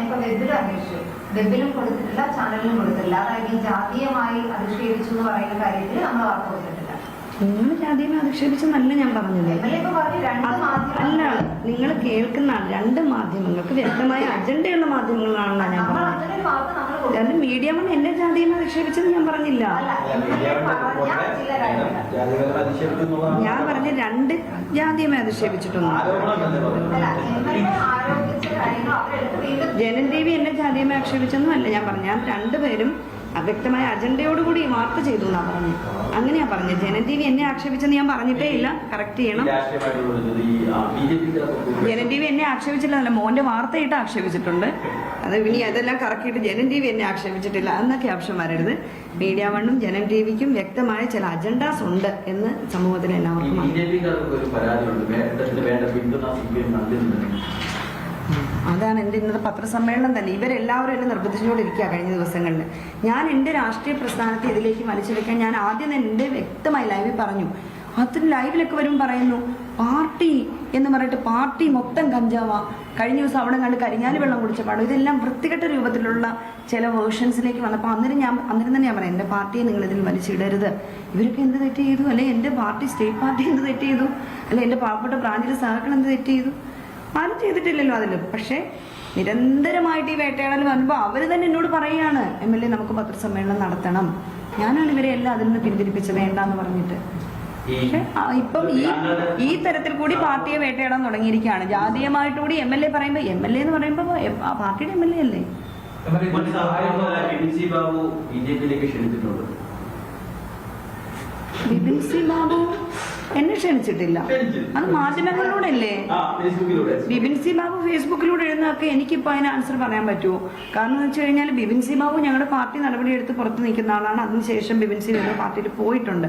ഞാനിപ്പോ വെബിൽ അന്വേഷിച്ചു. വെബിലും കൊടുത്തിട്ടില്ല ചാനലിലും കൊടുത്തിട്ടില്ല. അതായത് ജാതീയമായി അധിക്ഷേപിച്ചു എന്ന് പറയുന്ന കാര്യത്തിൽ നമ്മൾ വാർത്ത കൊടുത്തിട്ടില്ല നിങ്ങൾ ജാതിയെ അധിക്ഷേപിച്ചെന്നല്ല ഞാൻ പറഞ്ഞത്. എം എൽ എ ഇപ്പൊ പറഞ്ഞു രണ്ട് അല്ല നിങ്ങൾ കേൾക്കുന്ന രണ്ട് മാധ്യമങ്ങൾക്ക് വ്യക്തമായ അജണ്ടയുള്ള മാധ്യമങ്ങളാണെന്നാ ഞാൻ പറഞ്ഞത്. രണ്ട് മീഡിയ മണ് എന്റെ ജാതിയെ അധിക്ഷേപിച്ചെന്ന് ഞാൻ പറഞ്ഞില്ല. ഞാൻ പറഞ്ഞ രണ്ട് ജാതിയെ വീണ്ടും ജനൻ ദേവി എന്നെ ജാതിയെ ആക്ഷേപിച്ചൊന്നും അല്ല ഞാൻ പറഞ്ഞു ഞാൻ രണ്ടുപേരും അവ്യക്തമായ അജണ്ടയോടുകൂടി വാർത്ത ചെയ്തു എന്നാ പറഞ്ഞു. അങ്ങനെയാ പറഞ്ഞത് ജനൻ ദേവി എന്നെ ആക്ഷേപിച്ചെന്ന് ഞാൻ പറഞ്ഞിട്ടേ ഇല്ല. കറക്റ്റ് ചെയ്യണം. ജനൻ ടി വി എന്നെ ആക്ഷേപിച്ചില്ല മോന്റെ വാർത്തയിട്ട് ആക്ഷേപിച്ചിട്ടുണ്ട്. അത് ഇനി അതെല്ലാം കറക്കിയിട്ട് ജനൻ ടി വി എന്നെ ആക്ഷേപിച്ചിട്ടില്ല എന്ന ക്യാപ്ഷൻ വരരുത്. മീഡിയ വണ്ണും ജനം ടി വിക്കും വ്യക്തമായ ചില അജണ്ടാസ് ഉണ്ട് എന്ന് സമൂഹത്തിന് എല്ലാവർക്കും അതാണ് എന്റെ ഇന്നത്തെ പത്രസമ്മേളനം തന്നെ. ഇവരെല്ലാവരും എന്നെ നിർബന്ധിച്ചുകൊണ്ടിരിക്കുക കഴിഞ്ഞ ദിവസങ്ങളിൽ. ഞാൻ എന്റെ രാഷ്ട്രീയ പ്രസ്ഥാനത്തെ ഇതിലേക്ക് വലിച്ചെടുക്കാൻ ഞാൻ ആദ്യം എന്റെ വ്യക്തമായി ലൈവിൽ പറഞ്ഞു. അതിന് ലൈവിലൊക്കെ വരും പറയുന്നു പാർട്ടി എന്ന് പറഞ്ഞിട്ട് പാർട്ടി മൊത്തം കഞ്ചാവാ. കഴിഞ്ഞ ദിവസം അവിടെ കണ്ട് കരിഞ്ഞാലി വെള്ളം കുടിച്ച പാടും. ഇതെല്ലാം വൃത്തികെട്ട രൂപത്തിലുള്ള ചില വേർഷൻസിലേക്ക് വന്നപ്പോൾ അന്നേരം ഞാൻ അന്നേരം തന്നെ ഞാൻ പറയാം എന്റെ പാർട്ടിയെ നിങ്ങൾ ഇതിൽ വലിച്ചിടരുത് ഇവരൊക്കെ എന്ത് തെറ്റ് ചെയ്തു? അല്ലെ? എന്റെ പാർട്ടി സ്റ്റേറ്റ് പാർട്ടി എന്ത് തെറ്റ് ചെയ്തു? അല്ലെ? എന്റെ പാവപ്പെട്ട ബ്രാഞ്ചിലെ സഹാക്കൾ എന്ത് തെറ്റ് ചെയ്തു? ആരും ചെയ്തിട്ടില്ലല്ലോ അതിൽ പക്ഷേ നിരന്തരമായിട്ട് ഈ വേട്ടയാടൽ വരുമ്പോൾ അവർ തന്നെ എന്നോട് പറയുകയാണ് എം എൽ എ നമുക്ക് പത്രസമ്മേളനം നടത്തണം. ഞാനാണ് ഇവരെ എല്ലാം അതിൽ നിന്ന് പിന്തിരിപ്പിച്ചത്. വേണ്ടെന്ന് പറഞ്ഞിട്ട്. ഇപ്പം ഈ ഈ തരത്തിൽ കൂടി പാർട്ടിയെ വേട്ടയാടാൻ തുടങ്ങിയിരിക്കുകയാണ്. ജാതീയമായിട്ട് കൂടി എം എൽ എ പറയുമ്പോൾ എം എൽ എ എന്ന് പറയുമ്പോൾ ആ പാർട്ടിയുടെ എം എൽ എ അല്ലേ? ബാബു ബി ജെ പിയിലേക്ക് ക്ഷണിച്ചിട്ടുണ്ട്. ബിപിൻ സി ബാബു എന്നെ ക്ഷണിച്ചിട്ടില്ല. അത് മാധ്യമങ്ങളിലൂടെ അല്ലേ ബിബിൻ സി ബാബു ഫേസ്ബുക്കിലൂടെ എഴുതുന്നതൊക്കെ എനിക്കിപ്പോൾ അതിന് ആൻസർ പറയാൻ പറ്റുമോ? കാരണം എന്ന് വെച്ച് കഴിഞ്ഞാൽ ബിബിൻ സി ബാബു ഞങ്ങളുടെ പാർട്ടി നടപടിയെടുത്ത് പുറത്ത് നിൽക്കുന്ന ആളാണ്. അതിനുശേഷം ബിബിൻ സി വേറെ പാർട്ടിയിൽ പോയിട്ടുണ്ട്.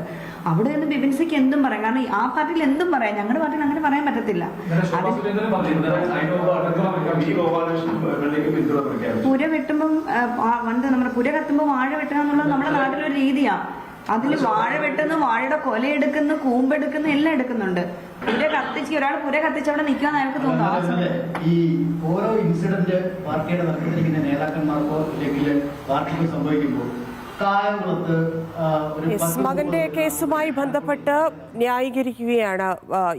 അവിടെ നിന്ന് ബിബിൻ സിക്ക് എന്തും പറയാം. കാരണം ആ പാർട്ടിയിൽ എന്തും പറയാം. ഞങ്ങളുടെ പാർട്ടിയിൽ അങ്ങനെ പറയാൻ പറ്റത്തില്ല. പുര വെട്ടുമ്പം എന്ത് നമ്മുടെ പുര കത്തുമ്പോൾ വാഴ വെട്ടുക എന്നുള്ളത് നമ്മുടെ നാട്ടിലൊരു രീതിയാണ് അതിൽ വാഴ വെട്ടുന്നു വാഴയുടെ കൊല എടുക്കുന്നു കൂമ്പെടുക്കുന്നു എല്ലാം എടുക്കുന്നുണ്ട്. പുര കത്തിച്ച് ഒരാൾ പുര കത്തിച്ച് അവിടെ നിൽക്കാന്ന് അയാൾക്ക് തോന്നുന്നു. ഈ ഓരോ ഇൻസിഡന്റ് പാർട്ടിയുടെ നേതാക്കന്മാർക്കോ അല്ലെങ്കിൽ പാർട്ടിക്ക് സംഭവിക്കുമ്പോൾ മകന്റെ കേസുമായി ബന്ധപ്പെട്ട് ന്യായീകരിക്കുകയാണ്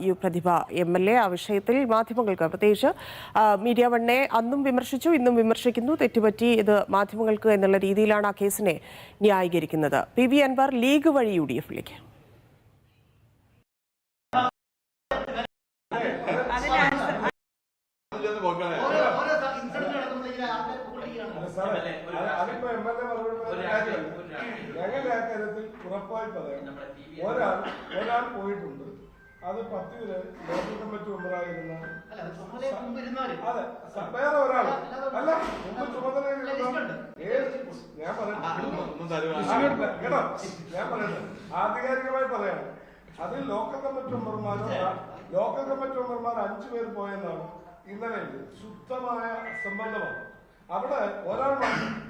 U Prathibha M L A. ആ വിഷയത്തിൽ മാധ്യമങ്ങൾക്ക് പ്രത്യേകിച്ച് മീഡിയ വണ്ണെ അന്നും വിമർശിച്ചു ഇന്നും വിമർശിക്കുന്നു. തെറ്റുപറ്റി ഇത് മാധ്യമങ്ങൾക്ക് എന്നുള്ള രീതിയിലാണ് ആ കേസിനെ ന്യായീകരിക്കുന്നത്. പി വി അൻവർ ലീഗ് വഴി യു ഡി എഫിലേക്ക്. ഓരോ ഓരോ ഇൻസിഡന്റ് നടക്കുമ്പോൾ ഇങ്ങനെ ആൾക്കാർ പൊളിക്കുകയാണ്. അതിപ്പോ എം എൽ എ മറുപടി പറയുന്ന കാര്യം ഞങ്ങളുടെ ആ കാര്യത്തിൽ ഉറപ്പായി പറയാം ഒരാൾ ഒരാൾ പോയിട്ടുണ്ട്. അത് പത്തിൽ ലോക്കൽ കമ്മിറ്റി മെമ്പറായിരുന്ന അല്ല, അത് വേറെ ഒരാൾ. അല്ല മുമ്പ് ഏത് ഞാൻ പറയട്ടെ. കേട്ടോ. ഞാൻ പറയട്ടെ. ആധികാരികമായി പറയാം. അത് ലോക്കൽ കമ്മിറ്റി മെമ്പർമാരോ ലോക്കൽ കമ്മിറ്റി മെമ്പർമാർ അഞ്ചു പേര് പോയെന്നാണ് ഇന്നലെ ശുദ്ധമായ സംബന്ധമാണ്. അവിടെ ഒരാൾ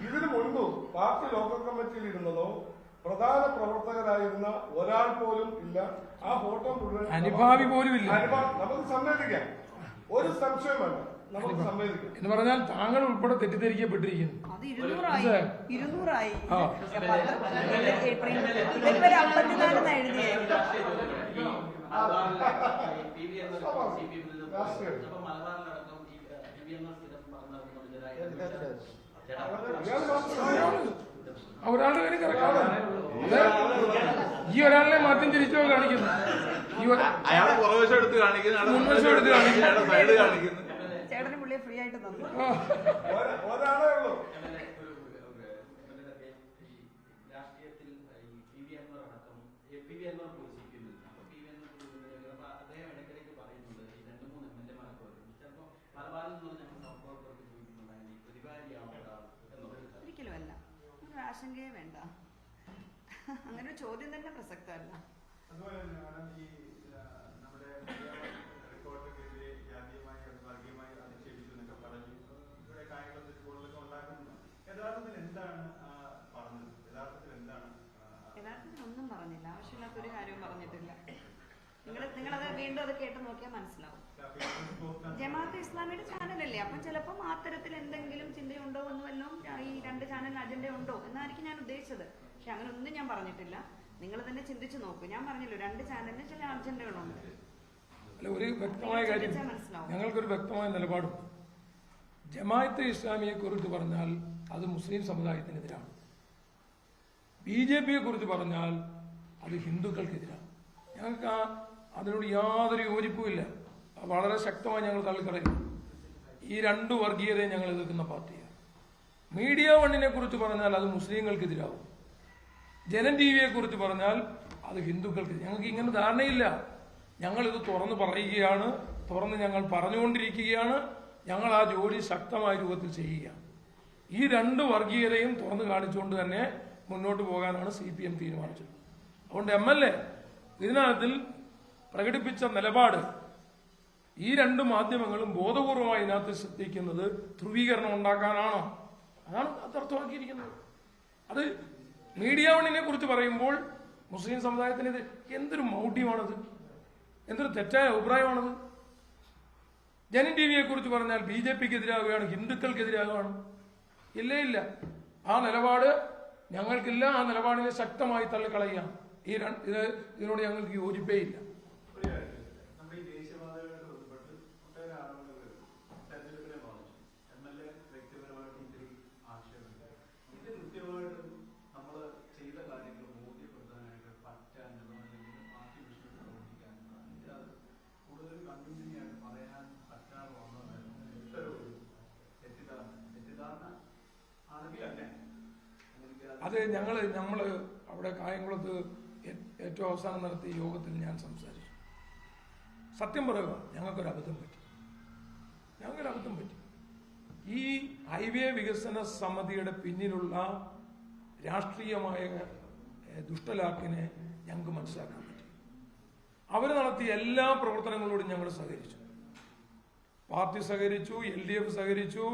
ഇതിനു മുൻപ് പാർട്ടി ലോക്കൽ കമ്മിറ്റിയിൽ ഇരുന്നതോ പ്രധാന പ്രവർത്തകരായിരുന്ന ഒരാൾ പോലും ഇല്ല. ആ ഫോട്ടോ മുഴുവൻ അനുഭാവി പോലും ഇല്ല. നമുക്ക് സമ്മതിക്കാം. ഒരു സംശയമല്ല എന്ന് പറഞ്ഞാൽ താങ്കൾ ഉൾപ്പെടെ തെറ്റിദ്ധരിക്കപ്പെട്ടിരിക്കുന്നു. ഒരാളുടെ കാര്യം കറക്റ്റാണ് ഈ ഒരാളിനെ മാറ്റം തിരിച്ചു കാണിക്കുന്നു അയാളെ പുറവശം എടുത്ത് കാണിക്കുന്നു അയാളെ മുൻവശം എടുത്ത് കാണിക്കുന്നു. സൈഡ് കാണിക്കുന്നു ചേട്ടന് പുള്ളിയെ ഫ്രീ ആയിട്ട് തന്നു. ഒരാളേ ഉള്ളൂ രാഷ്ട്രീയത്തിൽ ഈ പി വി അൻവർ അടക്കം പി വി അൻവർ പോയി സി പി എമ്മിൽ അപ്പൊ പി വി അൻവർ അപ്പൊ അദ്ദേഹം ഇടയ്ക്കിടയ്ക്ക് പറയുന്നുണ്ട് ഈ രണ്ട് മൂന്ന് എം എൽ എമാരൊക്കെ വരും ചിലപ്പോൾ മലബാറിൽ നിന്ന് ഞങ്ങൾ സപ്പോർട്ടർക്ക് ചോദിക്കുന്നുണ്ടായിരുന്നു ഈ പ്രതികാരിയാണോ ഒരാൾ എന്നുള്ളത് ഒരിക്കലും അല്ല ഒരു ആശങ്കയെ വേണ്ട അങ്ങനെ ഒരു ചോദ്യം തന്നെ പ്രസക്തമല്ല. അതുപോലെ ഈ നമ്മുടെ റിപ്പോർട്ടൊക്കെതിരെ ജാതീയമായി വർഗീയമായി അധിക്ഷേപിച്ചു എന്നൊക്കെ പറഞ്ഞു. ഇവിടെ കാര്യങ്ങളൊക്കെ സ്കൂളിലൊക്കെ ഉണ്ടാക്കുന്നു യഥാർത്ഥത്തിൽ എന്താണ് പറഞ്ഞത്? യഥാർത്ഥത്തിൽ എന്താണ് യഥാർത്ഥത്തിൽ ഒന്നും പറഞ്ഞില്ല. ആവശ്യമില്ലാത്ത ഒരു കാര്യവും പറഞ്ഞിട്ടില്ല. നിങ്ങൾ നിങ്ങളത് വീണ്ടും അത് കേട്ട് നോക്കിയാൽ മനസ്സിലാവും. ജമാഅത്ത് ഇസ്ലാമിയുടെ ചാനലല്ലേ? അപ്പം ചിലപ്പം അത്തരത്തിൽ തരത്തിൽ എന്തെങ്കിലും ചിന്തയുണ്ടോ ചാനലിനും ഈ രണ്ട് ചാനലിന് അജണ്ട ഉണ്ടോ എന്നായിരിക്കും ഞാൻ ഉദ്ദേശിച്ചത്. പക്ഷെ അങ്ങനെ ഒന്നും ഞാൻ പറഞ്ഞിട്ടില്ല. നിങ്ങൾ തന്നെ ചിന്തിച്ചു നോക്കൂ. ഞാൻ പറഞ്ഞല്ലോ രണ്ട് ചാനലിന് ചില അജണ്ടകളുണ്ട്. അല്ല ഒരു വ്യക്തമായ കാര്യം. ഞങ്ങൾക്കൊരു വ്യക്തമായ നിലപാടും. ജമാഅത്തെ ഇസ്ലാമിയെ കുറിച്ച് പറഞ്ഞാൽ അത് മുസ്ലിം സമുദായത്തിനെതിരാണ്. ബി ജെ പിയെ കുറിച്ച് പറഞ്ഞാൽ അത് ഹിന്ദുക്കൾക്കെതിരാണ്. ഞങ്ങൾക്ക് ആ അതിനോട് യാതൊരു യോജിപ്പുമില്ല വളരെ ശക്തമായി ഞങ്ങൾ തള്ളിക്കളയുന്നു. ഈ രണ്ട് വർഗീയതയെ ഞങ്ങൾ എതിർക്കുന്ന പാർട്ടിയാണ്. മീഡിയ വണ്ണിനെ കുറിച്ച് പറഞ്ഞാൽ അത് മുസ്ലിങ്ങൾക്കെതിരാവും. ജനൻ ടി വിയെ കുറിച്ച് പറഞ്ഞാൽ അത് ഹിന്ദുക്കൾക്ക് ഞങ്ങൾക്ക് ഇങ്ങനെ ധാരണയില്ല. ഞങ്ങൾ ഇത് തുറന്ന് പറയുകയാണ് തുറന്ന് ഞങ്ങൾ പറഞ്ഞുകൊണ്ടിരിക്കുകയാണ് ഞങ്ങൾ ആ ജോലി ശക്തമായ രൂപത്തിൽ ചെയ്യുക ഈ രണ്ട് വർഗീയതയും തുറന്നു കാണിച്ചുകൊണ്ട് തന്നെ മുന്നോട്ട് പോകാനാണ് സി പി എം തീരുമാനിച്ചത്. അതുകൊണ്ട് എം എൽ എ ഇതിനകത്തിൽ പ്രകടിപ്പിച്ച നിലപാട് ഈ രണ്ട് മാധ്യമങ്ങളും ബോധപൂർവമായി ഇതിനകത്ത് ശ്രദ്ധിക്കുന്നത് ധ്രുവീകരണം ഉണ്ടാക്കാനാണോ? അതാണ് അത് അർത്ഥമാക്കിയിരിക്കുന്നത്. അത് മീഡിയ വണ്ണിനെ കുറിച്ച് പറയുമ്പോൾ മുസ്ലിം സമുദായത്തിന് ഇത് എന്തൊരു മൗഢ്യമാണത്? എന്തൊരു തെറ്റായ അഭിപ്രായമാണത്? ജനൻ ടി വിയെ കുറിച്ച് പറഞ്ഞാൽ ബി ജെ പിക്ക് എതിരാകുകയാണ് ഹിന്ദുക്കൾക്കെതിരാകുകയാണ്. ഇല്ല ഇല്ല. ആ നിലപാട് ഞങ്ങൾക്കില്ല ആ നിലപാടിനെ ശക്തമായി തള്ളിക്കളയുക ഈ രണ്ട് ഇത് ഇതിനോട് ഞങ്ങൾക്ക് യോജിപ്പേ ഇല്ല ഒരു കാര്യം, നമ്മുടെ ഈ ദേശീയപാതകളുമായിട്ട് ബന്ധപ്പെട്ട് ഒട്ടേറെ ആളുകൾ തെരഞ്ഞെടുപ്പിനെ ബാധിച്ചു എം എൽ എ വ്യക്തിപരമായിട്ട് ഒത്തിരി ആക്ഷേപമുണ്ട് ഇത് കൃത്യമായിട്ട് നമ്മൾ ചെയ്ത കാര്യങ്ങൾ ബോധ്യപ്പെടുത്താനായിട്ട് പറ്റാഞ്ഞതോ അല്ലെങ്കിൽ പാർട്ടി വിഷയത്തിൽ പ്രവർത്തിക്കാഞ്ഞതോ അല്ലെങ്കിൽ അത് കൂടുതൽ കൺവിൻസിംഗ് ആയിട്ട് പറയാൻ പറ്റാതെ വന്നതായിരുന്നു എന്റെ ഒരു തെറ്റിദ്ധാരണ തെറ്റിദ്ധാരണ ആണെങ്കിൽ അല്ലേ എനിക്ക് അത് ഞങ്ങൾ നമ്മൾ അവിടെ കായംകുളത്ത് ഏറ്റവും അവസാനം നടത്തിയ യോഗത്തിൽ ഞാൻ സംസാരിച്ചു. സത്യം പറയുക ഞങ്ങൾക്കൊരു അബദ്ധം പറ്റി. ഞങ്ങൾക്കൊരു അബദ്ധം പറ്റി. ഈ ഹൈവേ വികസന സമിതിയുടെ പിന്നിലുള്ള രാഷ്ട്രീയമായ ദുഷ്ടലാക്കിനെ ഞങ്ങൾക്ക് മനസ്സിലാക്കാൻ പറ്റി. അവർ നടത്തിയ എല്ലാ പ്രവർത്തനങ്ങളോടും ഞങ്ങൾ സഹകരിച്ചു. പാർട്ടി സഹകരിച്ചു എൽ ഡി എഫ് സഹകരിച്ചു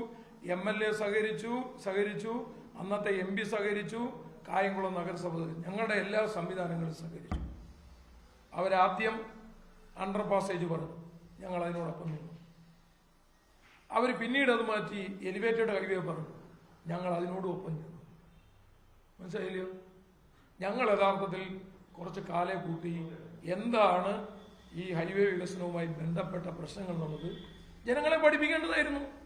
എം എൽ എ സഹകരിച്ചു സഹകരിച്ചു. അന്നത്തെ എം പി സഹകരിച്ചു. കായംകുളം നഗരസഭ ഞങ്ങളുടെ എല്ലാ സംവിധാനങ്ങളും സഹകരിച്ചു. അവരാദ്യം അണ്ടർ പാസേജ് പറഞ്ഞു. ഞങ്ങൾ അതിനോടൊപ്പം നിന്നു. അവർ പിന്നീട് അത് മാറ്റി എലിവേറ്റഡ് ഹൈവേ പറഞ്ഞു. ഞങ്ങൾ അതിനോടും ഒപ്പം നിന്നു. മനസ്സിലായില്ലയോ ഞങ്ങൾ യഥാർത്ഥത്തിൽ കുറച്ച് കാലെ കൂട്ടി എന്താണ് ഈ ഹൈവേ വികസനവുമായി ബന്ധപ്പെട്ട പ്രശ്നങ്ങൾ എന്നുള്ളത് ജനങ്ങളെ പഠിപ്പിക്കേണ്ടതായിരുന്നു.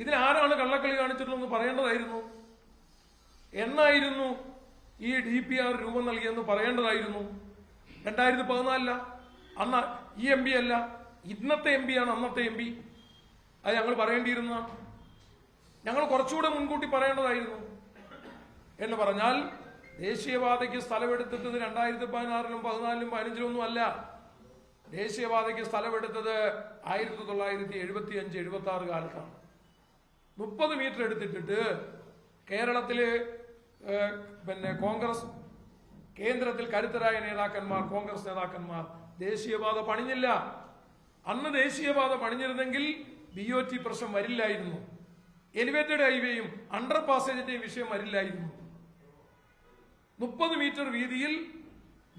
ഇതിനാരാണ് കള്ളക്കളി കാണിച്ചിട്ടുള്ളതെന്ന് പറയേണ്ടതായിരുന്നു? എന്നായിരുന്നു ഈ ഡി പി ആർ രൂപം നൽകിയെന്ന് പറയേണ്ടതായിരുന്നു? രണ്ടായിരത്തി പതിനാലില അന്ന് ഈ എം പി അല്ല. ഇന്നത്തെ എം ആണ് അന്നത്തെ എം പി അത് ഞങ്ങൾ പറയേണ്ടിയിരുന്ന. ഞങ്ങൾ കുറച്ചുകൂടെ മുൻകൂട്ടി പറയേണ്ടതായിരുന്നു. എന്ന് പറഞ്ഞാൽ ദേശീയപാതയ്ക്ക് സ്ഥലമെടുത്തിട്ടത് രണ്ടായിരത്തി പതിനാറിലും പതിനാലിലും പതിനഞ്ചിലും ഒന്നും അല്ല. ദേശീയപാതയ്ക്ക് സ്ഥലമെടുത്തത് ആയിരത്തി തൊള്ളായിരത്തി എഴുപത്തി അഞ്ച് എഴുപത്തി ആറ് കാലത്താണ്. മുപ്പത് മീറ്റർ എടുത്തിട്ടിട്ട് കേരളത്തിൽ പിന്നെ കോൺഗ്രസ് കേന്ദ്രത്തിൽ കരുത്തരായ നേതാക്കന്മാർ കോൺഗ്രസ് നേതാക്കന്മാർ ദേശീയപാത പണിഞ്ഞില്ല. അന്ന് ദേശീയപാത പണിഞ്ഞിരുന്നെങ്കിൽ ബി ഒ ടി പ്രശ്നം വരില്ലായിരുന്നു. എലിവേറ്റഡ് ഹൈവേയും അണ്ടർ പാസേജിന്റെയും വിഷയം വരില്ലായിരുന്നു. മുപ്പത് മീറ്റർ വീതിയിൽ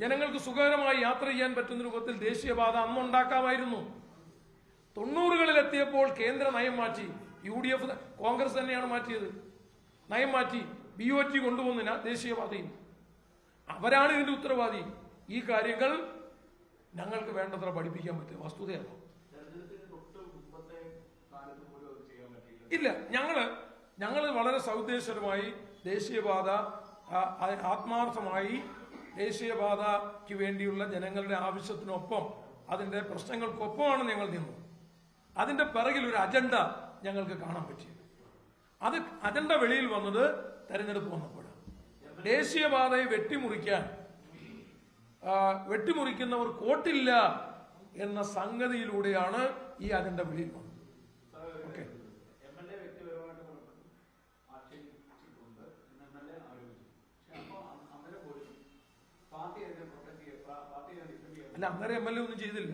ജനങ്ങൾക്ക് സുഖകരമായി യാത്ര ചെയ്യാൻ പറ്റുന്ന രൂപത്തിൽ ദേശീയപാത അന്ന് ഉണ്ടാക്കാമായിരുന്നു തൊണ്ണൂറുകളിൽ എത്തിയപ്പോൾ കേന്ദ്ര നയം മാറ്റി. യു ഡി എഫ് കോൺഗ്രസ് തന്നെയാണ് മാറ്റിയത്. നയം മാറ്റി ബി ഒ ടി കൊണ്ടുവന്നില്ല ദേശീയപാതയിൽ. അവരാണ് ഇതിന്റെ ഉത്തരവാദി. ഈ കാര്യങ്ങൾ ഞങ്ങൾക്ക് വേണ്ടത്ര പഠിപ്പിക്കാൻ പറ്റും വസ്തുതയാണ് ഇല്ല ഞങ്ങൾ ഞങ്ങൾ വളരെ സൗദ്ദേശപരമായി ദേശീയപാത ആത്മാർത്ഥമായി ദേശീയപാതയ്ക്ക് വേണ്ടിയുള്ള ജനങ്ങളുടെ ആവശ്യത്തിനൊപ്പം അതിന്റെ പ്രശ്നങ്ങൾക്കൊപ്പമാണ് ഞങ്ങൾ നിന്നത്. അതിന്റെ പിറകിൽ ഒരു അജണ്ട ഞങ്ങൾക്ക് കാണാൻ പറ്റിയത്. അത് അജണ്ട വെളിയിൽ വന്നത് തെരഞ്ഞെടുപ്പ് വന്നപ്പോഴാണ്. ദേശീയപാതയെ വെട്ടിമുറിക്കാൻ വെട്ടിമുറിക്കുന്നവർ കോട്ടില്ല എന്ന സംഗതിയിലൂടെയാണ് ഈ അജണ്ട വെളിയിൽ വന്നത്. ഓക്കെ. അല്ല അന്നേരം എം എൽ എ ഒന്നും ചെയ്തില്ല.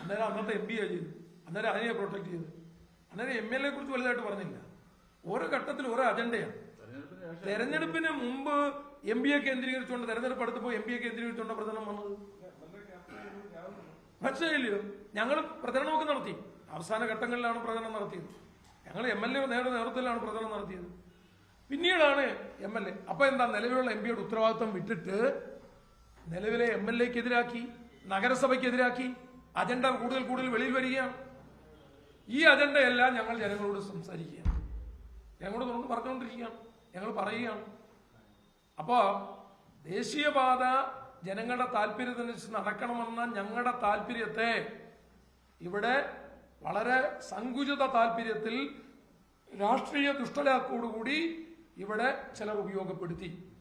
അന്നേരം അന്നത്തെ എം പി ആ ചെയ്തു അന്നേരം അതിനെ പ്രൊട്ടക്ട് ചെയ്തു അന്നേരം എം എൽ എ കുറിച്ച് വലുതായിട്ട് പറഞ്ഞില്ല. ഓരോ ഘട്ടത്തിൽ ഓരോ അജണ്ടയാണ്. തെരഞ്ഞെടുപ്പിന് മുമ്പ് എം പി എ കേന്ദ്രീകരിച്ചുകൊണ്ട് തെരഞ്ഞെടുപ്പ് അടുത്തപ്പോൾ എം പി എ കേന്ദ്രീകരിച്ചുകൊണ്ട് പ്രചരണം വന്നത്? മനസ്സിലായില്ലയോ? ഞങ്ങൾ പ്രചരണമൊക്കെ നടത്തി. അവസാന ഘട്ടങ്ങളിലാണ് പ്രചരണം നടത്തിയത്. ഞങ്ങൾ എം എൽ എ നേരുടെ നേതൃത്വത്തിലാണ് പ്രചരണം നടത്തിയത്. പിന്നീടാണ് എം എൽ എ അപ്പൊ എന്താ നിലവിലുള്ള എം പിയുടെ ഉത്തരവാദിത്വം വിട്ടിട്ട് നിലവിലെ എം എൽ എക്ക് എതിരാക്കി അജണ്ട കൂടുതൽ കൂടുതൽ വെളിയിൽ വരികയാണ്. ഈ അജണ്ടയെല്ലാം ഞങ്ങൾ ജനങ്ങളോട് സംസാരിക്കുകയാണ്. ഞങ്ങളോട് തുറന്ന് പറഞ്ഞുകൊണ്ടിരിക്കുകയാണ്. ഞങ്ങൾ പറയുകയാണ്. അപ്പോ ദേശീയപാത ജനങ്ങളുടെ താല്പര്യത്തിനനുസരിച്ച് നടക്കണമെന്ന ഞങ്ങളുടെ താല്പര്യത്തെ ഇവിടെ വളരെ സങ്കുചിത താല്പര്യത്തിൽ രാഷ്ട്രീയ ദുഷ്ടലാക്കോടുകൂടി ഇവിടെ ചിലർ ഉപയോഗപ്പെടുത്തി.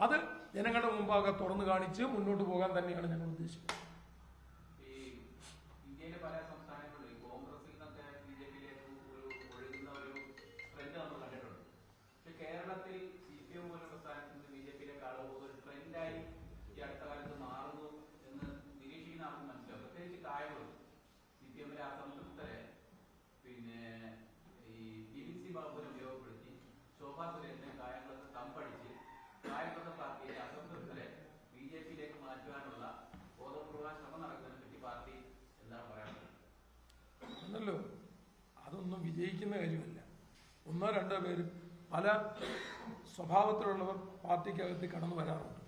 അത് ജനങ്ങളുടെ മുമ്പാകെ തുറന്നു കാണിച്ച് മുന്നോട്ട് പോകാൻ തന്നെയാണ് ഞങ്ങൾ ഉദ്ദേശിക്കുന്നത്. അതൊന്നും വിജയിക്കുന്ന കാര്യമല്ല. ഒന്നോ രണ്ടോ പേര് പല സ്വഭാവത്തിലുള്ളവർ പാർട്ടിക്കകത്ത് കടന്നു വരാറുണ്ട്.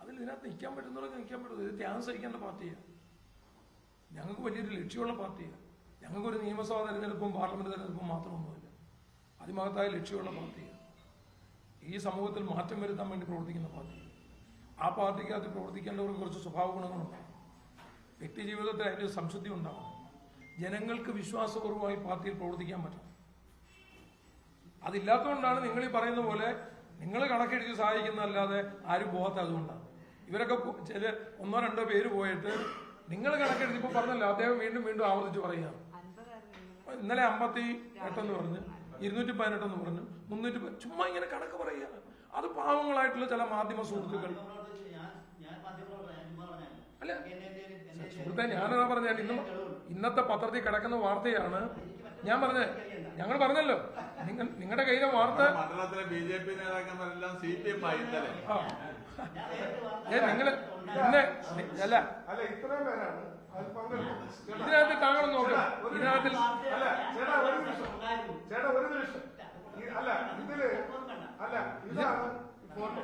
അതിൽ ഇതിനകത്ത് നിൽക്കാൻ പറ്റുന്നവർക്ക് നിൽക്കാൻ പറ്റുന്നത് ഇത് ത്യാഗം സഹിക്കേണ്ട പാർട്ടിയാണ് ഞങ്ങൾക്ക് വലിയൊരു ലക്ഷ്യമുള്ള പാർട്ടിയാണ് ഞങ്ങൾക്കൊരു നിയമസഭാ തെരഞ്ഞെടുപ്പും പാർലമെന്റ് തെരഞ്ഞെടുപ്പും മാത്രമൊന്നുമില്ല. അതിമഹത്തായ ലക്ഷ്യമുള്ള പാർട്ടിയാണ് ഈ സമൂഹത്തിൽ മാറ്റം വരുത്താൻ വേണ്ടി പ്രവർത്തിക്കുന്ന പാർട്ടി ആ പാർട്ടിക്കകത്ത് പ്രവർത്തിക്കേണ്ടവർക്ക് കുറച്ച് സ്വഭാവ ഗുണങ്ങളുണ്ടാകും വ്യക്തി ജീവിതത്തിൽ അതിന്റെ സംശുദ്ധി ഉണ്ടാകും ജനങ്ങൾക്ക് വിശ്വാസപൂർവമായി പാർട്ടിയിൽ പ്രവർത്തിക്കാൻ പറ്റും. അതില്ലാത്തതുകൊണ്ടാണ് നിങ്ങൾ ഈ പറയുന്ന പോലെ നിങ്ങൾ കണക്കെടുത്ത് സഹായിക്കുന്നതല്ലാതെ ആരും പോകാത്ത അതുകൊണ്ടാണ് ഇവരൊക്കെ ചില ഒന്നോ രണ്ടോ പേര് പോയിട്ട് നിങ്ങൾ കണക്കെടുത്ത് ഇപ്പൊ പറഞ്ഞല്ലോ അദ്ദേഹം വീണ്ടും വീണ്ടും ആവർത്തിച്ച് പറയുകയാണ് ഇന്നലെ അമ്പത്തി എട്ടെന്ന് പറഞ്ഞു ഇരുന്നൂറ്റി പതിനെട്ടെന്ന് പറഞ്ഞു മുന്നൂറ്റി ചുമ്മാ ഇങ്ങനെ കണക്ക് പറയുക. അത് പാവങ്ങളായിട്ടുള്ള ചില മാധ്യമ സുഹൃത്തുക്കൾ. അല്ല സുഹൃത്തെ ഞാനതാ പറഞ്ഞു ഇന്ന് ഇന്നത്തെ പത്രത്തിൽ കിടക്കുന്ന വാർത്തയാണ് ഞാൻ പറഞ്ഞത് ഞങ്ങൾ പറഞ്ഞല്ലോ നിങ്ങൾ നിങ്ങളുടെ കയ്യിലെ വാർത്ത നിങ്ങൾ ബി ജെ പി നേതാക്കന്മാരെല്ലാം സി പി എം ആയി ഇന്നലെ ആ. ഏ നിങ്ങൾ ഇന്ന് അല്ല. ഇതിനകത്ത് താങ്കൾ നോക്ക്. ഇതിനകത്ത് അല്ല ഇതിൽ അല്ല ഇതാണ് ഫോട്ടോ.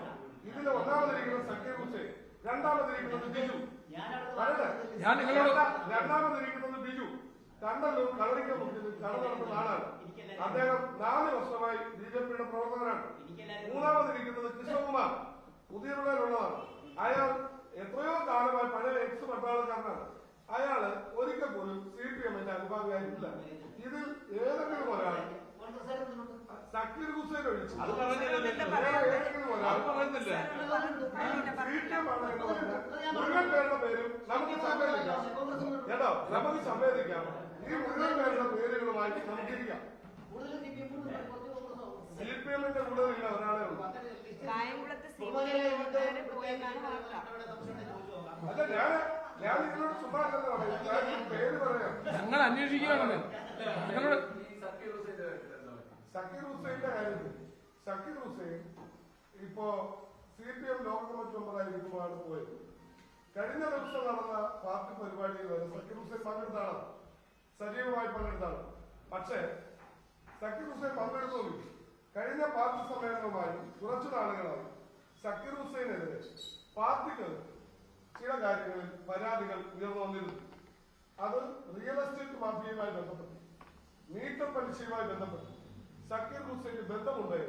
ഇതിൽ ഒന്നാമതിരിക്കുന്നത് സക്കീർ ഹുസൈൻ രണ്ടാമതിരിക്കുന്നത് ബിജു. പറയട്ടെ? ഞാൻ നിങ്ങളോട് രണ്ടാ- രണ്ടാമതിരിക്കുന്നത് ബിജു കണ്ടല്ലോ കളറിക്കാൻ മുറിച്ചത് കട നടത്തുന്ന ആളാണ്. അദ്ദേഹം നാല് വർഷമായി ബി ജെ പിയുടെ പ്രവർത്തകനാണ്. മൂന്നാമതിരിക്കുന്നത് കൃഷ്ണകുമാർ പുതിയറുള്ളതാണ് അയാൾ എത്രയോ കാലമായി പഴയ എക്സ് പട്ടാളക്കാരനാണ്. അയാൾ ഒരിക്കൽ പോലും സി പി എമ്മിന്റെ അനുഭാവിയായിട്ടില്ല. ഇതിൽ ഏതെങ്കിലും ഒരാൾ സക്കീർ ഹുസൈൻ ഒഴിച്ചു. അത് പറയുന്നില്ല മുഴുവൻ പേരുടെ പേരും നമുക്ക് സംവേദിക്കാം കേട്ടോ നമുക്ക് സമ്മേളിക്കാം ഈ മുഴുവൻ പേരുടെ പേരുകളുമായി നമുക്കിരിക്കാം സി പി എമ്മിന്റെ കൂടെ ഇല്ല ഒരാളെ ഉള്ളൂ. അല്ല ഞാൻ ഞാൻ നിങ്ങളോട് സുഭാഷ് പേര് പറയാം. ഞങ്ങൾ അന്വേഷിക്കുകയാണ്. ഞങ്ങളോട് സക്കീർ ഹുസൈന്റെ കാര്യത്തിൽ. സക്കീർ ഹുസൈൻ ഇപ്പോ C P M local committee മെമ്പറായിരിക്കുമ്പോഴാണ് പോയത്. കഴിഞ്ഞ ദിവസം നടന്ന പാർട്ടി പരിപാടിയിൽ വരെ സക്കീർ ഹുസൈൻ പങ്കെടുത്താണ്. സജീവമായി പങ്കെടുത്താണ്. പക്ഷേ സക്കീർ ഹുസൈൻ പങ്കെടുത്തോളൂ. കഴിഞ്ഞ പാർട്ടി സമ്മേളനവുമായി കുറച്ചു നാളുകളായി സക്കീർ ഹുസൈനെതിരെ പാർട്ടിക്ക് ചില കാര്യങ്ങളിൽ പരാതികൾ ഉയർന്നു വന്നിരുന്നു. അത് റിയൽ എസ്റ്റേറ്റ് മാഫിയയുമായി ബന്ധപ്പെട്ടു. മീറ്റർ പലിശയുമായി ബന്ധപ്പെട്ട്. സക്കീർ ഹുസൈന് ബന്ധമുണ്ട്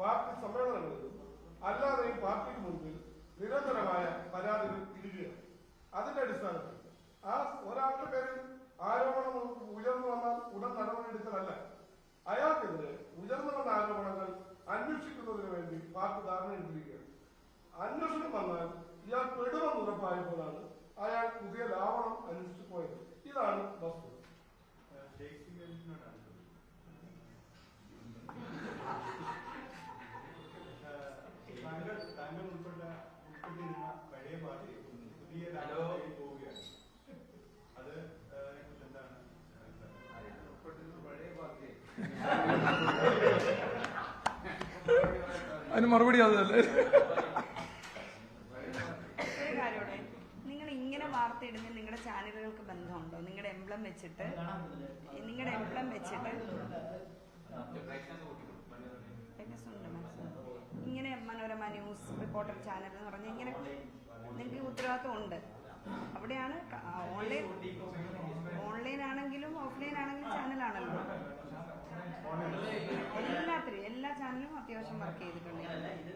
പാർട്ടി സമ്മേളനങ്ങളിലും അല്ലാതെയും പാർട്ടിക്ക് മുമ്പിൽ നിരന്തരമായ പരാതികൾ ഇടുകയാണ്. അതിന്റെ അടിസ്ഥാനത്തിൽ ആ ഒരാളുടെ പേരിൽ ആരോപണം ഉയർന്നു വന്നാൽ ഉടൻ നടപടിയെടുക്കലല്ല അയാൾക്കെതിരെ ഉയർന്നു വന്ന ആരോപണങ്ങൾ അന്വേഷിക്കുന്നതിന് വേണ്ടി പാർട്ടി ധാരണയെടുത്തിരിക്കുകയാണ് അന്വേഷണം വന്നാൽ ഇയാൾ പെടുമെന്ന് ഉറപ്പായപ്പോഴാണ് അയാൾ പുതിയ ലാവണം അന്വേഷിച്ചു പോയത്. ഇതാണ് വസ്തുത ഷേക്സ്പിയറിനോടാണ് താങ്കൾ താങ്കൾ ഉൾപ്പെട്ട ഉൾപ്പെട്ടിരുന്ന പഴയ പാർട്ടി പുതിയ രാജ്യത്തേക്ക് പോവുകയാണ്. അത് ഏഹ്, എന്താണ് പഴയ പാർട്ടി അതിന് മറുപടി അതല്ലേ നിങ്ങൾ ഇങ്ങനെ വാർത്ത ഇടുന്ന നിങ്ങളുടെ ചാനലുകൾക്ക് ബന്ധമുണ്ടോ? നിങ്ങളുടെ എംബ്ലം വെച്ചിട്ട് നിങ്ങളുടെ എംബ്ലം വെച്ചിട്ട്. ബ്രൈറ്റ്നസ് കൂട്ടിക്കും ന്യൂസ് റിപ്പോർട്ടർ ചാനൽ എന്ന് പറഞ്ഞാൽ ഇങ്ങനെ നിങ്ങൾക്ക് ഉത്തരവാദിത്വം ഉണ്ട്. അവിടെയാണ് ഓൺലൈൻ ഓൺലൈൻ ആണെങ്കിലും ഓഫ്ലൈൻ ആണെങ്കിലും ചാനലാണല്ലോ എല്ലാത്തിലും എല്ലാ ചാനലും അത്യാവശ്യം വർക്ക് ചെയ്തിട്ടുണ്ട്.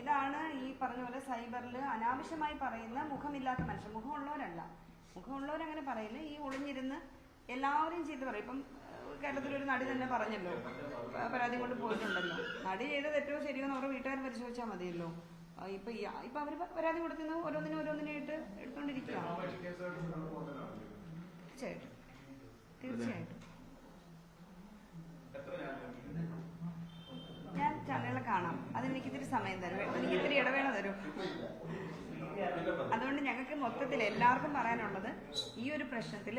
ഇതാണ് ഈ പറഞ്ഞ പോലെ സൈബറിൽ അനാവശ്യമായി പറയുന്ന മുഖമില്ലാത്ത മനുഷ്യൻ മുഖമുള്ളവരല്ല. മുഖമുള്ളവരങ്ങനെ പറയില്ല ഈ ഒളിഞ്ഞിരുന്ന് എല്ലാവരെയും ചെയ്ത് പറയും. ഇപ്പം കേരളത്തിലൊരു നടി തന്നെ പറഞ്ഞല്ലോ. പരാതി കൊണ്ട് പോയിട്ടുണ്ടല്ലോ. നടി ചെയ്ത തെറ്റോ ശരിയോ അവരുടെ വീട്ടുകാർ പരിശോധിച്ചാൽ മതിയല്ലോ. ഇപ്പൊ ഇപ്പൊ അവർ പരാതി കൊടുത്തുനിന്ന് ഓരോന്നിനും ഓരോന്നിനായിട്ട് എടുത്തോണ്ടിരിക്കുക തീർച്ചയായിട്ടും. തീർച്ചയായിട്ടും. ഞാൻ ചാനലുകൾ കാണാം. അതിന് എനിക്ക് ഇത്തിരി സമയം തരും. എനിക്ക് ഇത്തിരി ഇടവേള തരും. അതുകൊണ്ട് ഞങ്ങൾക്ക് മൊത്തത്തിൽ എല്ലാവർക്കും പറയാനുള്ളത് ഈ ഒരു പ്രശ്നത്തിൽ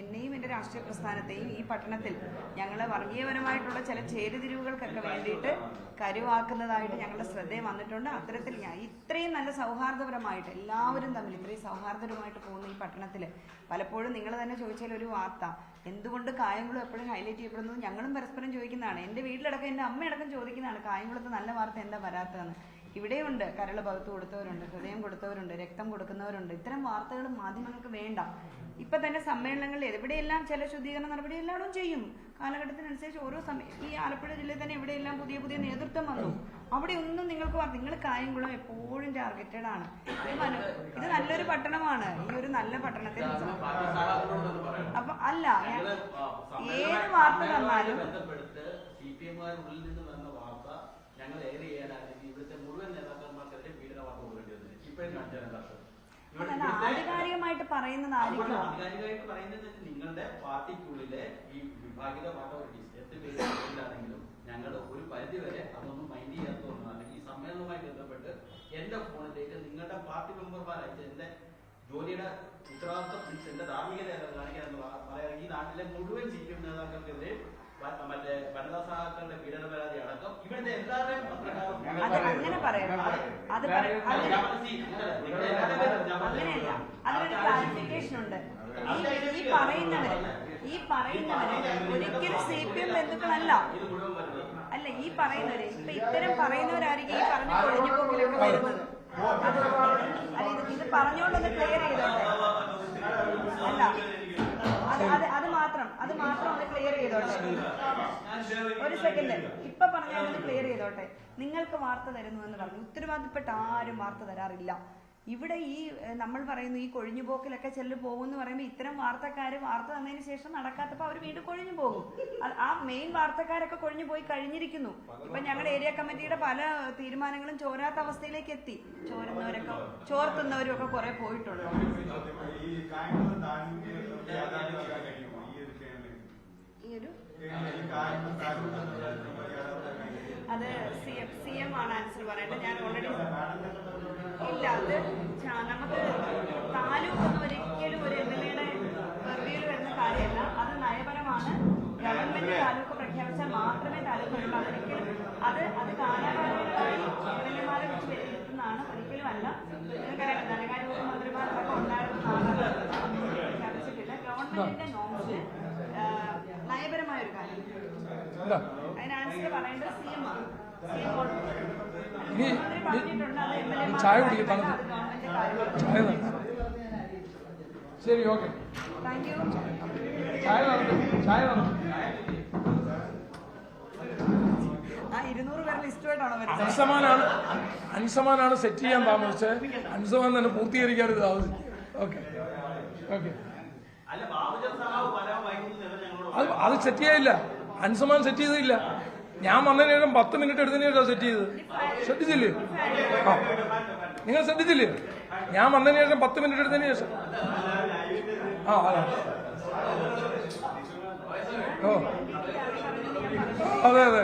എന്നെയും എന്റെ രാഷ്ട്രീയ പ്രസ്ഥാനത്തെയും ഈ പട്ടണത്തിൽ ഞങ്ങൾ വർഗീയപരമായിട്ടുള്ള ചില ചേരുതിരിവുകൾക്കൊക്കെ വേണ്ടിയിട്ട് കരുവാക്കുന്നതായിട്ട് ഞങ്ങളുടെ ശ്രദ്ധയിൽ വന്നിട്ടുണ്ട്. അത്തരത്തിൽ ഞാൻ ഇത്രയും നല്ല സൗഹാർദ്ദപരമായിട്ട് എല്ലാവരും തമ്മിൽ ഇത്രയും സൗഹാർദ്ദപരമായിട്ട് പോകുന്ന ഈ പട്ടണത്തിൽ പലപ്പോഴും നിങ്ങൾ തന്നെ ചോദിച്ചാൽ ഒരു വാർത്ത. എന്തുകൊണ്ട് കായംകുളം എപ്പോഴും ഹൈലൈറ്റ് ചെയ്യപ്പെടുന്നത്? ഞങ്ങളും പരസ്പരം ചോദിക്കുന്നതാണ്. എന്റെ വീട്ടിലടക്കം എന്റെ അമ്മയടക്കം ചോദിക്കുന്നതാണ് കായംകുളത്ത് നല്ല വാർത്ത എന്താ വരാത്തതെന്ന്. ഇവിടെയുണ്ട് കരൾ പകുത്ത് കൊടുത്തവരുണ്ട് ഹൃദയം കൊടുത്തവരുണ്ട് രക്തം കൊടുക്കുന്നവരുണ്ട്. ഇത്തരം വാർത്തകൾ മാധ്യമങ്ങൾക്ക് വേണ്ട. ഇപ്പൊ തന്നെ സമ്മേളനങ്ങളിൽ എവിടെയെല്ലാം ചില ശുദ്ധീകരണ നടപടി എല്ലാവരും ചെയ്യും. കാലഘട്ടത്തിനനുസരിച്ച് ഓരോ സമയം ഈ ആലപ്പുഴ ജില്ലയിൽ തന്നെ എവിടെയെല്ലാം പുതിയ പുതിയ നേതൃത്വം വന്നു അവിടെ ഒന്നും നിങ്ങൾക്ക് നിങ്ങൾ കായംകുളം എപ്പോഴും ടാർഗറ്റഡ് ആണ്. ഇത് നല്ലൊരു പട്ടണമാണ്. ഈ ഒരു നല്ല പട്ടണത്തിൽ അപ്പൊ അല്ല ഏത് വാർത്ത തന്നാലും ഞങ്ങൾ ഏറെ ഇവിടുത്തെ മുഴുവൻ നേതാക്കന്മാർക്കെതിരെ പീഡന വാർത്ത കൊടുക്കേണ്ടി വന്നില്ല ഇപ്പോഴും കാണിച്ചാൽ എന്താ അതല്ല, ആധികാരികമായിട്ട് പറയുന്നത് ആയിരിക്കും. ആധികാരികമായിട്ട് പറയുന്നത് നിങ്ങളുടെ പാർട്ടിക്കുള്ളിലെ ഈ വിഭാഗിത ആണെങ്കിലും ഞങ്ങൾ ഒരു പരിധി വരെ അതൊന്നും മൈൻഡ് ചെയ്യാത്തതുകൊണ്ടാണ് ഈ സമ്മേളനവുമായി ബന്ധപ്പെട്ട് എന്റെ ഫോണിലേക്ക് നിങ്ങളുടെ പാർട്ടി മെമ്പർമാർ അയച്ച എന്റെ ജോലിയുടെ ഉത്തരവാദിത്വം എന്റെ ധാർമ്മികത കാണിക്കാൻ പറയാൻ ഈ നാട്ടിലെ മുഴുവൻ സി പി എം നേതാക്കൾക്കെതിരെ മറ്റേ വനിതാ സഹാക്കളുടെ പീഡന പരാതി അടക്കം ഇവിടുത്തെ എല്ലാവരുടെയും അങ്ങനെ പറയരുത്. അത് അങ്ങനെയല്ല. അതിനൊരു ക്ലാരിഫിക്കേഷൻ ഉണ്ട്. ഈ പറയുന്നവര് ഈ പറയുന്നവര് ഒരിക്കലും സി പി എം ബന്ധുക്കളല്ല. അല്ല ഈ പറയുന്നവര് ഇപ്പൊ ഇത്തരം പറയുന്നവരായിരിക്കും ഈ പറഞ്ഞ കൊഴിഞ്ഞു പോക്കിലൊക്കെ വരുന്നത്. അത് അല്ല ഇത് ഇത് പറഞ്ഞുകൊണ്ടൊന്ന് ക്ലിയർ ചെയ്തോട്ടെ. അല്ല അത് അത് മാത്രം അത് മാത്രം ഒന്ന് ക്ലിയർ ചെയ്തോട്ടെ. ഒരു സെക്കൻഡ് ഇപ്പൊ പറഞ്ഞാലൊന്ന് ക്ലിയർ ചെയ്തോട്ടെ. നിങ്ങൾക്ക് വാർത്ത തരുന്നു എന്ന് പറഞ്ഞു. ഉത്തരവാദിത്തപ്പെട്ട ആരും വാർത്ത തരാറില്ല. ഇവിടെ ഈ നമ്മൾ പറയുന്നു ഈ കൊഴിഞ്ഞുപോക്കിലൊക്കെ ചെല്ലു പോകും എന്ന് പറയുമ്പോൾ ഇത്തരം വാർത്തക്കാർ വാർത്ത തന്നതിന് ശേഷം നടക്കാത്തപ്പോൾ അവർ വീണ്ടും കൊഴിഞ്ഞു പോകും. ആ മെയിൻ വാർത്തക്കാരൊക്കെ കൊഴിഞ്ഞു പോയി കഴിഞ്ഞിരിക്കുന്നു. ഇപ്പൊ ഞങ്ങളുടെ ഏരിയ കമ്മിറ്റിയുടെ പല തീരുമാനങ്ങളും ചോരാത്ത അവസ്ഥയിലേക്ക് എത്തി. ചോരുന്നവരൊക്കെ ചോർത്തുന്നവരും ഒക്കെ കുറെ പോയിട്ടുണ്ട് ഈ കായംകുളം താലൂക്ക് യാഥാർത്ഥ്യമാക്കാൻ കഴിയുമോ ഈ ഒരു കേരളം ഈ ഒരു അത് സി എം സി എം ആണ് ആൻസർ പറയേണ്ടത്. ഞാൻ ഓൾറെഡി ഇല്ല അത് നമുക്ക് താലൂക്ക് ഒന്നും ഒരിക്കലും ഒരു എം എൽ എയുടെ പെർവ്യൂവിൽ വരുന്ന കാര്യമല്ല. അത് നയപരമാണ്. ഗവൺമെന്റ് താലൂക്ക് പ്രഖ്യാപിച്ചാൽ മാത്രമേ താലൂക്ക് വരുള്ളൂ. അതൊരിക്കലും അത് അത് കാലാകാലങ്ങളായി എം എൽ എമാരെ വെച്ച് വിലയിരുത്തുന്നതാണ് ഒരിക്കലും അല്ല. നിങ്ങൾക്കറിയാം ധനകാര്യ മന്ത്രിമാരൊക്കെ ഉണ്ടായിരുന്ന പ്രഖ്യാപിച്ചിട്ടില്ല. ഗവൺമെന്റിന്റെ നോംസിന് നയപരമായ ഒരു കാര്യം എന്താ അതിന് ആൻസർ പറയേണ്ടത് സി എം ആണ് സി എം ഇനി ചായ കുടിക്കും ചായ. ശരി ഓക്കെ ചായ തന്നു ചായ വരുന്നത്? അൻസമാനാണ് അൻസമാനാണ് സെറ്റ് ചെയ്യാൻ താമസിച്ചത്. അൻസമാൻ തന്നെ പൂർത്തീകരിക്കാൻ ഇത് താമസിച്ചു ഓക്കെ ഓക്കെ അത് അത് സെറ്റ് ചെയ്തില്ല അൻസമാൻ സെറ്റ് ചെയ്തില്ല. ഞാൻ വന്ന ശേഷം പത്ത് മിനിറ്റ് എടുത്തതിന് ശേഷം സെറ്റ് ചെയ്തത്. ശ്രദ്ധിച്ചില്ലേ? ആ. നിങ്ങൾ ശ്രദ്ധിച്ചില്ലേ? ഞാൻ വന്നതിന് ശേഷം പത്ത് മിനിറ്റ് എടുത്തതിന് ശേഷം ആ അതെ അതെ അതെ.